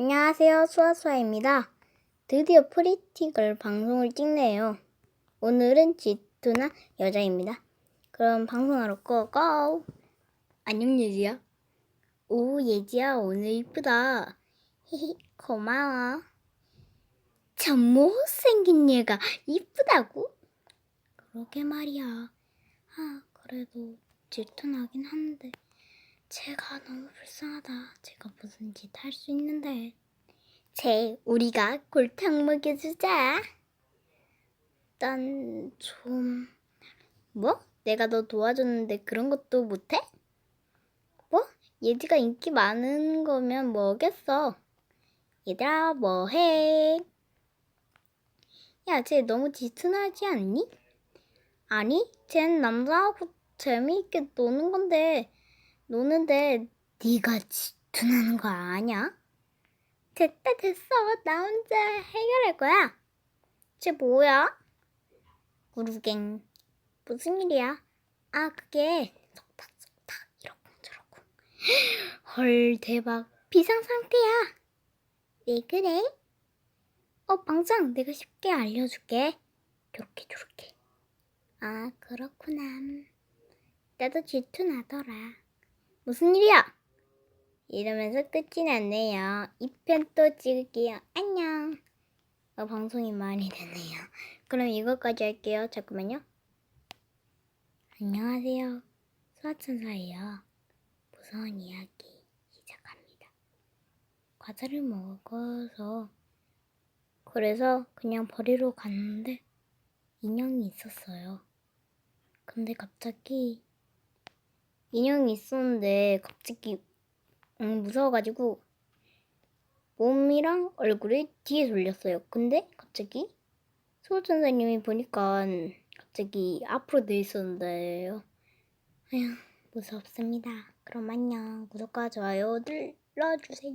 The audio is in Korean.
안녕하세요. 수아수아입니다. 드디어 프리티걸 방송을 찍네요. 오늘은 G2나 여자입니다. 그럼 방송하러 고고! 안녕, 예지야. 오, 예지야, 오늘 이쁘다. 히히, 고마워. 저 못생긴 얘가 이쁘다고? 그러게 말이야. 아, 그래도 질투나긴 한데. 제가 너무 불쌍하다. 제가 무슨 짓 할 수 있는데. 쟤, 우리가 골탕 먹여주자. 난 좀... 뭐? 내가 너 도와줬는데 그런 것도 못해? 뭐? 예지가 인기 많은 거면 뭐겠어. 얘들아, 뭐해? 야, 쟤 너무 지순하지 않니? 아니, 쟨 남자하고 재미있게 노는 건데 노는데 네가 질투나는 거 아냐? 됐다 됐어. 나 혼자 해결할 거야. 쟤 뭐야? 구르갱. 무슨 일이야? 아 그게 속닥 속닥 이러고 저러고 헐 대박. 비상상태야. 왜 그래? 어 방장 내가 쉽게 알려줄게. 요렇게 요렇게. 아 그렇구나. 나도 질투나더라 무슨 일이야? 이러면서 끝이 났네요. 2편 또 찍을게요. 안녕. 어, 방송이 많이 되네요. 그럼 이것까지 할게요. 잠깐만요. 안녕하세요. 수아천사예요. 무서운 이야기 시작합니다. 과자를 먹어서 그래서 그냥 버리러 갔는데 인형이 있었어요. 근데 갑자기 인형이 있었는데 갑자기 음, 무서워가지고 몸이랑 얼굴을 뒤에 돌렸어요. 근데 갑자기 소천사님이 보니까 갑자기 앞으로 돼 있었는데요. 아휴 무섭습니다. 그럼 안녕. 구독과 좋아요 눌러주세요.